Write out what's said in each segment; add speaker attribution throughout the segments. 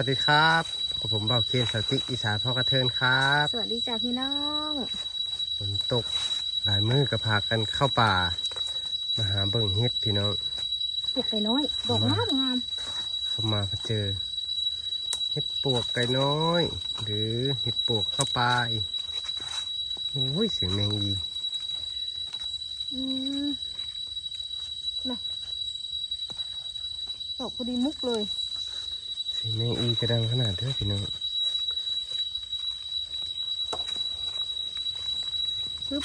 Speaker 1: วัสดีครับกับผมเบาเคนสติกอีสานพ่อกระเทินครับ
Speaker 2: สวัสดีจ้าพี่น้อง
Speaker 1: ฝนตกหลายมือก็พากันเข้าป่า มาหาเบิ่งเฮ็ดพี่น้อง
Speaker 2: ปลูกไก่น้อยดอกงามงาม
Speaker 1: เข้ามาก็เจอเฮ็ดปวกไก่น้อย หรือเฮ็ดปวกเข้าป่าอีกโอ้ยเสียงแมงอี
Speaker 2: อืมนะดอกพอดีมุกเลย
Speaker 1: เสียงแมงอีกระดังขนาดเด้อพี่น้อง
Speaker 2: ปึ๊บ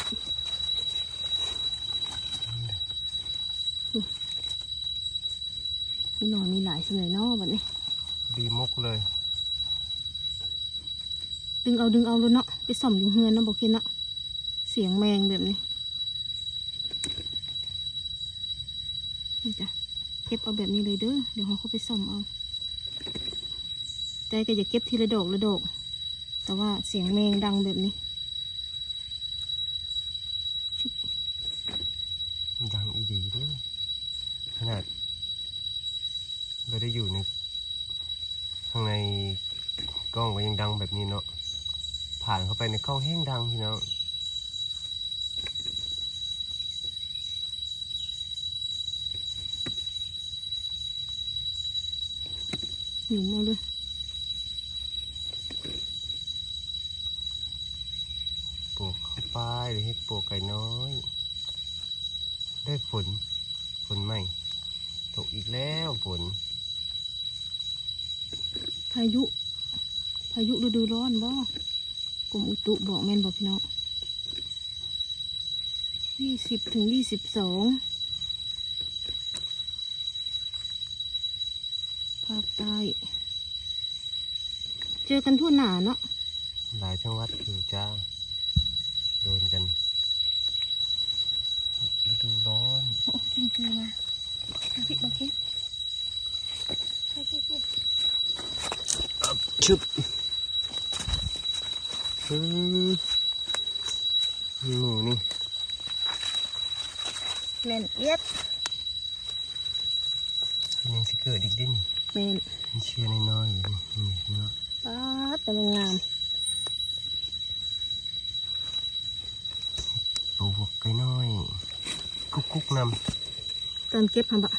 Speaker 2: นี่มีหน่อยมีหลายสมัยนอกแบบนี้
Speaker 1: ดีมกเลย
Speaker 2: ดึงเอาดึงเอาเลยเนาะไปส่อมอยู่เฮือนเนาะบอกกินเนาะเสียงแมงแบบนี้นี่จ้ะเก็บเอาแบบนี้เลยเด้อเดี๋ยวเขาเข้าไปส่อมเอา แต่ก็อย่าเก็บทีละดอกละดอก แต่ว่าเสียงแมงดังแบบนี้
Speaker 1: ดังอีดีเด้อขนาดเราได้อยู่ในข้างในกล้องก็ยังดังแบบนี้เนาะผ่านเข้าไปในกล้องแห้งดังพี่น้อง
Speaker 2: หยุมเอาเลย
Speaker 1: ป ลูกเข้าไปหรือให้ปลูกไก่น้อย ได้ฝน ฝนใหม่ ตกอีกแล้วฝน
Speaker 2: พายุ พายุฤดูร้อนบ่กรมอุตุบอกแม่นบอกพี่น้องยี่สิบถึงยี่สิบสองภาคใต้ เจอกันทั่วหน้าเนาะ
Speaker 1: หลายจังหวัดอยู่จ้า โดนกันฤดูร้อน
Speaker 2: โอ้จริงจริงนะมาคิดมาคิดมาคิดคิด
Speaker 1: ชุบอืมหมูนี่
Speaker 2: แม่นเอียด
Speaker 1: มันยังสิเกิดอีกเด้นี่
Speaker 2: แม่น
Speaker 1: มันเชื่อน้อยๆอยู่นี่เนาะ
Speaker 2: ป้าดแต่มันงาม
Speaker 1: กไก่น้อยกุ๊กกุ๊กนำ
Speaker 2: ตอนเก็บทำบะ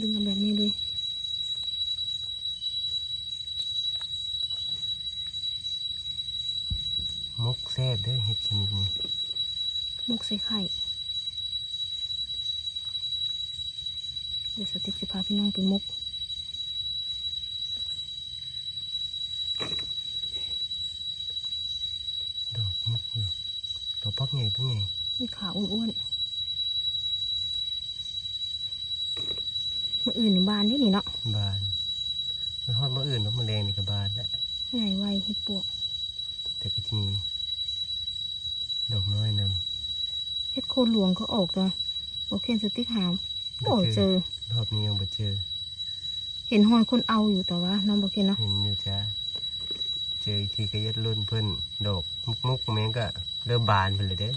Speaker 2: ดึงกันแบบนี้เลย
Speaker 1: มกแซ่บเด้อเห็ดชนิดนี้
Speaker 2: มุกใส่ไข่เดี๋ยวสติ๊กจะพาพี่น้องไปมุก
Speaker 1: ดอกมกอยู่ ดอกปักใหญ่ปักใหญ่
Speaker 2: มีขาอ้วนๆมื่ออื่นนี่บานได้นี่เนาะ
Speaker 1: บานมันฮอดมาอื่นเนาะแมาแรงนี่กับบานแหละ
Speaker 2: ใหญ่ไวเห็ดปวก
Speaker 1: แต่ก็จะมีดอกน้อยน
Speaker 2: เห็ดโคนหลวงก็ออกตัวโอเคสติ๊กหามำโอ้เจอ
Speaker 1: รอบนี้ยังไม่เจอ
Speaker 2: เห็นหอยคนเอาอยู่แต่ว่าน้องบอกเคนเนาะ
Speaker 1: เห็นอยู่จ้า เจออีกทีก็ยัดรุ่นเพิ่นดอกมุกมุกๆแม่งก็เริ่มบานไปเลยเด้อ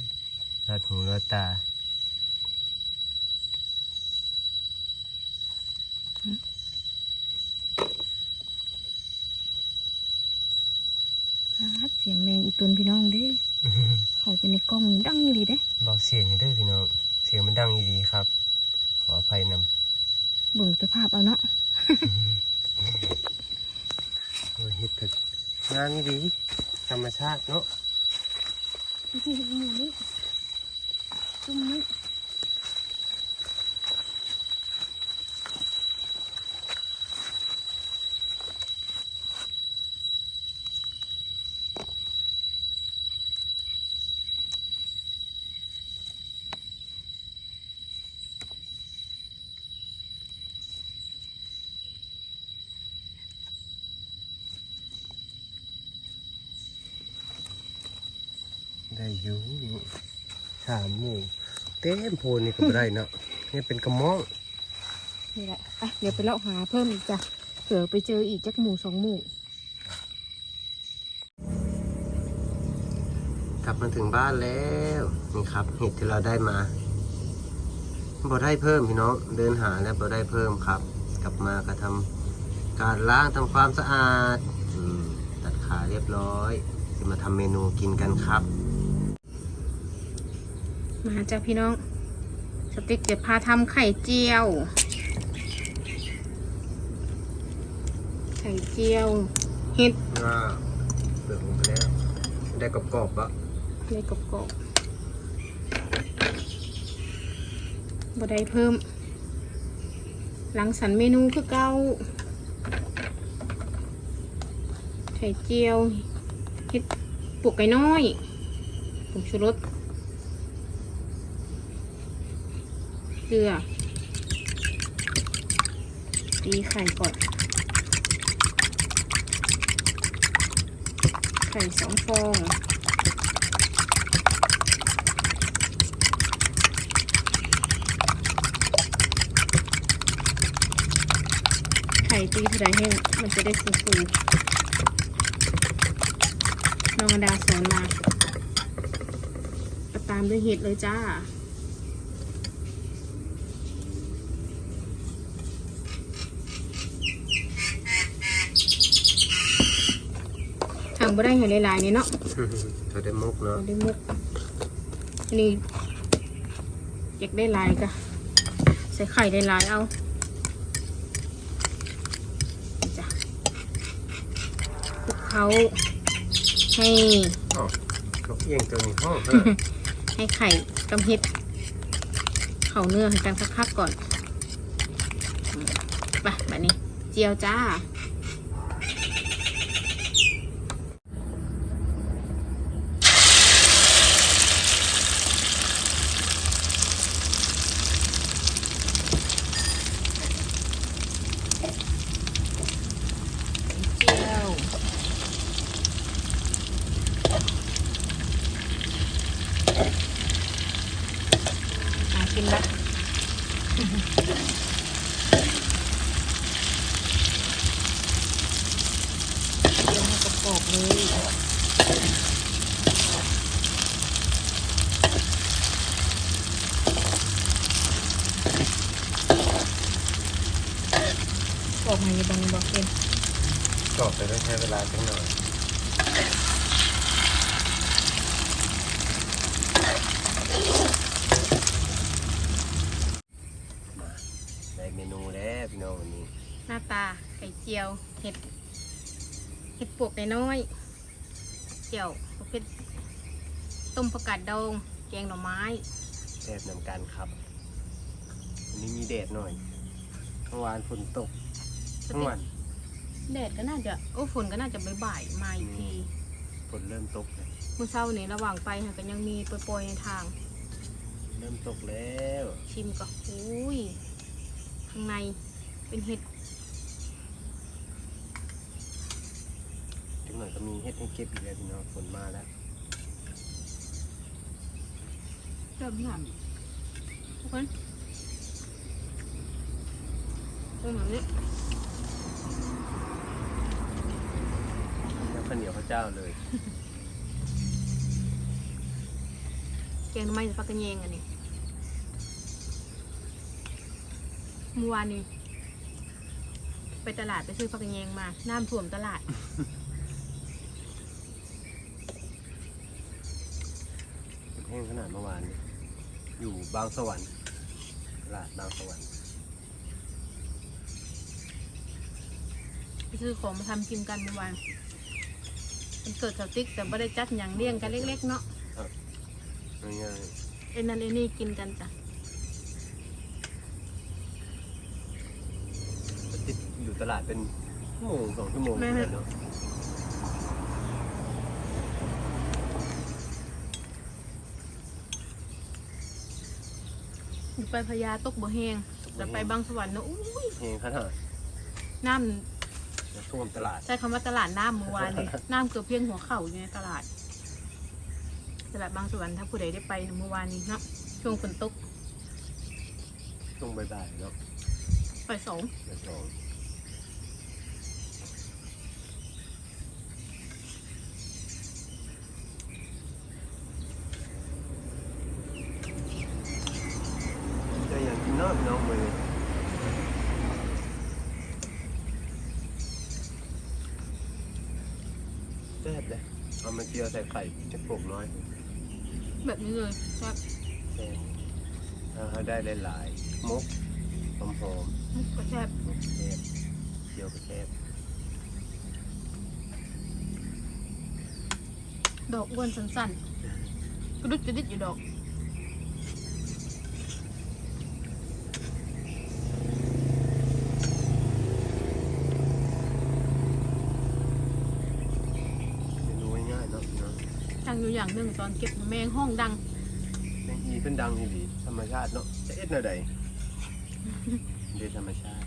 Speaker 1: รอดหูรอดตา
Speaker 2: ครับเสียงแมงอีตุนพี่น้องเด้ เขาไปในกล้องนี่ดังดีเด้
Speaker 1: บอกเสียงให้เด้อพี่น้อง เสียงมันดังอีดีครับ ขออภัยน
Speaker 2: เบิ่งสภาพเอาเนาะำ
Speaker 1: โอ้ยเฮ็ดถึก งานดีธรรมชาติเนาะ
Speaker 2: นี่นี่นี่จุ่มนี่
Speaker 1: ได้อยู่สามหมู่เต็มโพนนี่ก็บ่ได้เนาะนี่เป็นกระหม่อม
Speaker 2: นี่แหละอะเดี๋ยวไปเลาะหาเพิ่มอีกจ้ะเผื่อไปเจออีกจักหมู่สองหมู่
Speaker 1: กลับมาถึงบ้านแล้วนี่ครับเห็ดที่เราได้มาบ่ได้เพิ่มพี่น้องเดินหาแล้วบ่ได้เพิ่มครับแกลับมาก็ทำการล้างทำความสะอาดอืมตัดขาเรียบร้อยจะมาทำเมนูกินกันครับ
Speaker 2: มาจ้าพี่น้อง สติ๊กจะพาทำไข่เจียว ไข่เจียวเห็ด
Speaker 1: ก็เปิดลงไปแล้ว ได้กรอบๆปะ
Speaker 2: เลยกรอบๆบดได้เพิ่ม หลังสรรค์เมนูคือเก้า ไข่เจียวเห็ดปลูกไก่น้อยผงชูรส เกลือ ตีไข่ก่อน ไข่สองฟอง ไข่ตีเท่าไรให้มันจะได้ฟูๆน้องดาสอนมาตามด้วยเห็ดเลยจ้า ทำบ่ได้เห็นหลายๆนี่เนาะ
Speaker 1: เธอได้มุกเนาะ
Speaker 2: เอาได้มุกอันนี้อยากได้ลายก็ใส่ไข่ได้ลายเอานี่จ้ะคลุกเขาให้
Speaker 1: อ๋อเขาเอียงตัวนี้ห้องเออ
Speaker 2: ให้ไข่กำเห็ดเข่าเนื้อให้กันคักๆก่อนอืมไปแบบนี้ เจียวจ้า กินนะเจียวให้กรอบๆเลยออกมาอยู่บางบอกเป็น
Speaker 1: กรอบไปต้องใช้เวลาสักหน่อยมาได้เมนูแล้วพี่น้องวันนี้
Speaker 2: หน้าตาไข่เจียว เห็ดเห็ดปวกน้อยๆเจียวประเภทต้มผักกาดดองแกงหน่อไม้
Speaker 1: แซ่บนำกันครับวันนี้มีแดดหน่อยเมื่อวานฝนตกทั้งวัน
Speaker 2: แดดก็น่าจะโอ้ฝนก็น่าจะบ่ายๆมาอีกที
Speaker 1: ฝนเริ่มตกเลย
Speaker 2: เมื่อเช้านี้ระหว่างไปค่ะก็ยังมีโปรยๆในทาง
Speaker 1: เริ่มตกแล้ว
Speaker 2: ชิมก็อุ้ยข้างในเป็นเห็ด
Speaker 1: จัง หน่อยก็มีเฮ็ดให้เก็บอีกแล้วพี่น้องฝนมาแล้ว
Speaker 2: เริ่มหนำทุกคนเป็นแบบนี้
Speaker 1: แล้วข้าวเหนียวพระเจ้าเลย
Speaker 2: แกงหน่อไม้ฟักกระเยงอันนี้เมื่อวานนี้ไปตลาดไปซื้อฟักกระเยงมา น้ำท่วมตลาด
Speaker 1: แห้งขนาดเมื่อ วานนี้อยู่บางสวรรค์ตลาดบางสวรรค์
Speaker 2: ไปซื้อของมาทำกินกันเมื่อวานมันเกิดสติ๊กแต่ไม่ได้จัดอย่างเลี่ยงกันเล็กๆเนาะ
Speaker 1: ง่าย
Speaker 2: เอ็นนั่นเอ็นนี่กินกันจ้ะ
Speaker 1: ๆติดอยู่ตลาดเป็นชั่วโมงสองชั่วโมงเลยเนาะ
Speaker 2: อยู่ไปพญาตกบ่แห้งแต่ไปบางสวรรค์เนอะอุ้ย
Speaker 1: แห้งขนาด
Speaker 2: น้
Speaker 1: จะท่วมตลาดำ
Speaker 2: ใช้คำว่าตลาดน้ำเมื่อวานเลยน้ำเกือบเพียงหัวเข่าอยู่ในตลาด ตลาดบางสวรรค์ถ้าผู้ใดได้ไปเมื่อวานนี้เนาะช่วงฝนตก
Speaker 1: ช่วงบ่ายๆเนาะ
Speaker 2: ไปสอง
Speaker 1: เดี๋ยวสองจะอย่างกินนอกน้องมือ แซ่บเลยเอามาเจียวใส่ไข่จะโปกน้อย
Speaker 2: แบบนี้เลยแซ่บ
Speaker 1: แซ่บเอาให้ได้หลายๆมุกหอมหอม
Speaker 2: ก็แซ่บ
Speaker 1: ๆมุกแซ่บเจียวก็แซ่บ
Speaker 2: ดอกอ้วนสั้นๆกระดุดกระดิดอยู่ดอก
Speaker 1: เมนูง่ายๆเนาะพี่น้อง
Speaker 2: ทาง อยู่อย่างหนึ่งตอนเก็บแมงห้องดัง
Speaker 1: แมงอีเป็นดังอีหลีธรรมชาติเนาะจะเอ็ดแนวใดเดนธรรมชาติ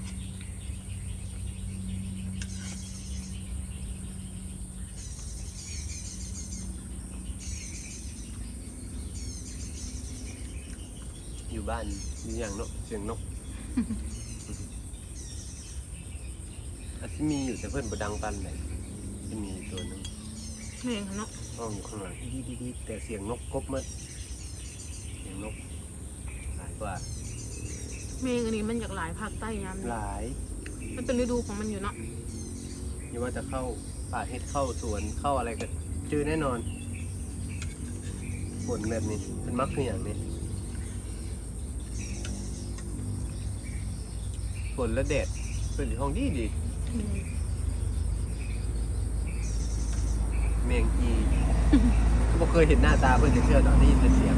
Speaker 1: อยู่บ้านมีอย่างนกเสียงนกอาจจะมีอยู่แต่เพื่อนบดังปันเลยจะมีตัวหนึง
Speaker 2: แมงเนาะ
Speaker 1: ห้องอยู่ข้างหลังดีดีดีแต่เสียงนกกบมันเสียงนกหลายกว่า
Speaker 2: แมงอันนี้มันอยากหลายภาคใต้ยาม
Speaker 1: ห
Speaker 2: นี้
Speaker 1: ลาย
Speaker 2: มันเป็นฤดูของมันอยู่เนาะ
Speaker 1: ไม่ว่าจะเข้าป่าเฮ็ดเข้าสวนเข้าอะไรก็เจอแน่นอนฝนแบบนี้เป็นมักคืออย่างนี้ฝนและแดดเป็นห้องดีดี
Speaker 2: อืม
Speaker 1: เมียงอีก็บ่เคยเห็นหน้าตาเพื่อนจะเชื่อตอนได้ยินแต่เสียง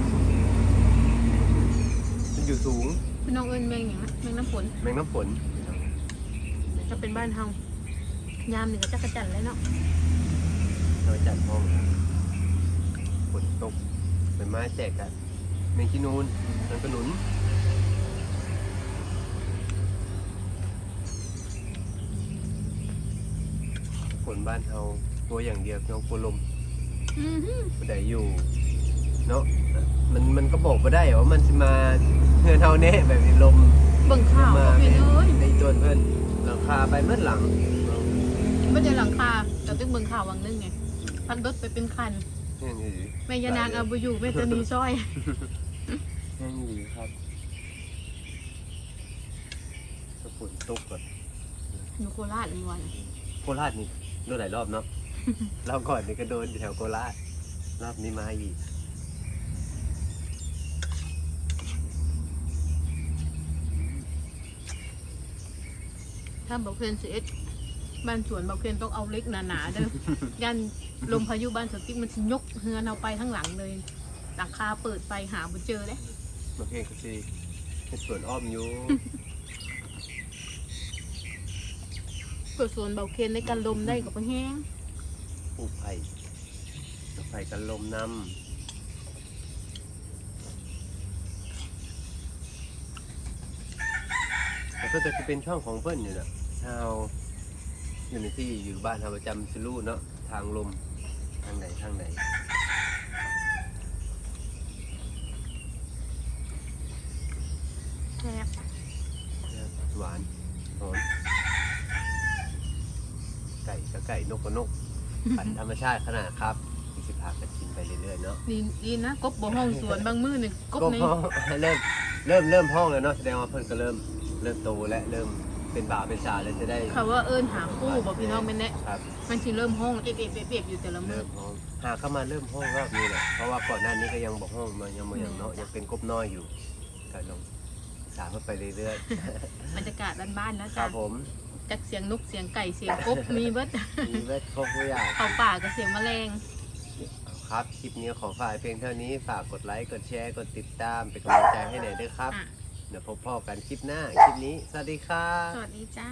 Speaker 1: มันอยู่สูง
Speaker 2: พี่น้องเอิญแมงอย่างนะแมงน้ำฝน
Speaker 1: แมงน้ำฝน
Speaker 2: จะเป็นบ้านเฮายามหนึ่งก็จักระจันเลยเนาะ
Speaker 1: เราจัดห้องฝนตกเป็นไม้แจกกันแมงขี้นูนมันกระหนุนฝนบ้านเฮา ตัวอย่างเดียวน้องกลัวลม
Speaker 2: อือหือ
Speaker 1: ผู้ใดอยู่ เนาะมันมันก็บอกมาได้ว่ามันจะมาเฮือนเฮาแน่แบบนี้ลม
Speaker 2: เบิ่งข่าว
Speaker 1: มา
Speaker 2: ก็เป็นเอ้ย
Speaker 1: ในจนเพื่อนหลังคาไปเมื่อหลัง
Speaker 2: ไม่ได้หลังคาแต่ตึ้งเบิ่งข่าววังนึงไงพันรถไปเป็นคัน
Speaker 1: แห้งดี
Speaker 2: แม่ยานางเอาไปอยู่แม่จะหนีซอย
Speaker 1: แห้งดีครับถ้าฝนตกก่อน
Speaker 2: อยู่โคราชอีกวัน
Speaker 1: โคราชนี่โดนหลายรอบเนาะ เราก่อนนี่ก็โดนอยู่แถวโคราชรอบนี้มาอีก
Speaker 2: ถ้าบอกเพื่อนเสียบ้านสวนบอกเพื่อนต้องเอาเล็กหนาๆเด้อ ยันลมพายุบ้านสวนติ๊กมันสิยกเฮือนเอาไปทั้งหลังเลย หลังคาเปิดไปหาบ่เจอเลย
Speaker 1: มาเพลงก็สิเป็นสวนอ้อมอยู่
Speaker 2: เปิดสวนเบาเคนในการลมได้กับแห้ง
Speaker 1: ปลูกไผ่ปลูกไผ่กันลมน้ำแต่ก็จะเป็นช่องของเพื่อนอยู่นะเฮาอยู่ในที่อยู่บ้านเฮาประจำสลูเนาะทางลมทางไหนทางไหน
Speaker 2: แซ่บ
Speaker 1: หวานหอมไก่ก็ไก่นกก็นก ปันธรรมชาติขนาดครับที่สิพากันกินไปเรื่อยๆเนาะ
Speaker 2: ดีดีนะกบบ่ห้องสวนบางมือหนึ่งกบ
Speaker 1: ก็
Speaker 2: ใน
Speaker 1: ห้องเริ่มเริ่มเริ่มห้องแล้วเนาะแสดงว่าเพิ่นก็เริ่มเริ่มโตและเริ่มเป็นบ่าวเป็นสาวแล้วจะได้
Speaker 2: เขาว่าเอิญหาคู่บอกพี่น้องเป็นแน่
Speaker 1: ครับ
Speaker 2: มันสิเริ่มห้องเอฟเอฟเอฟอยู่แต่ละมื
Speaker 1: เริ่
Speaker 2: อ
Speaker 1: มห้องหาเข้ามาเริ่มห้องรอบนี้แหละเพราะว่าก่อนหน้านี้ก็ยังบอกห้องมายังบ่ยังเนาะยังเป็นกบน้อยอยู่ก็ลองสาวเข้าไปเรื่อย
Speaker 2: บรรยากาศบ้านๆนะ
Speaker 1: ๆค
Speaker 2: จ๊ะ
Speaker 1: รับผม
Speaker 2: จากเสียงนกเสียงไก่เสียงกบมีเบิด
Speaker 1: มีเวทครบทุกอย่าง
Speaker 2: เขาป่ากับเสียงแมลง
Speaker 1: ครับ คลิปนี้ขอฝากเพียงเท่านี้ฝากกดไลค์กดแชร์กดติดตามเป็นกำลังใจให้หน่อยด้วยครับ
Speaker 2: อะ
Speaker 1: เดี๋ยวพบพ่อกันคลิปหน้า คลิปนี้ สวัสดีครับ
Speaker 2: สวัสดีจ้า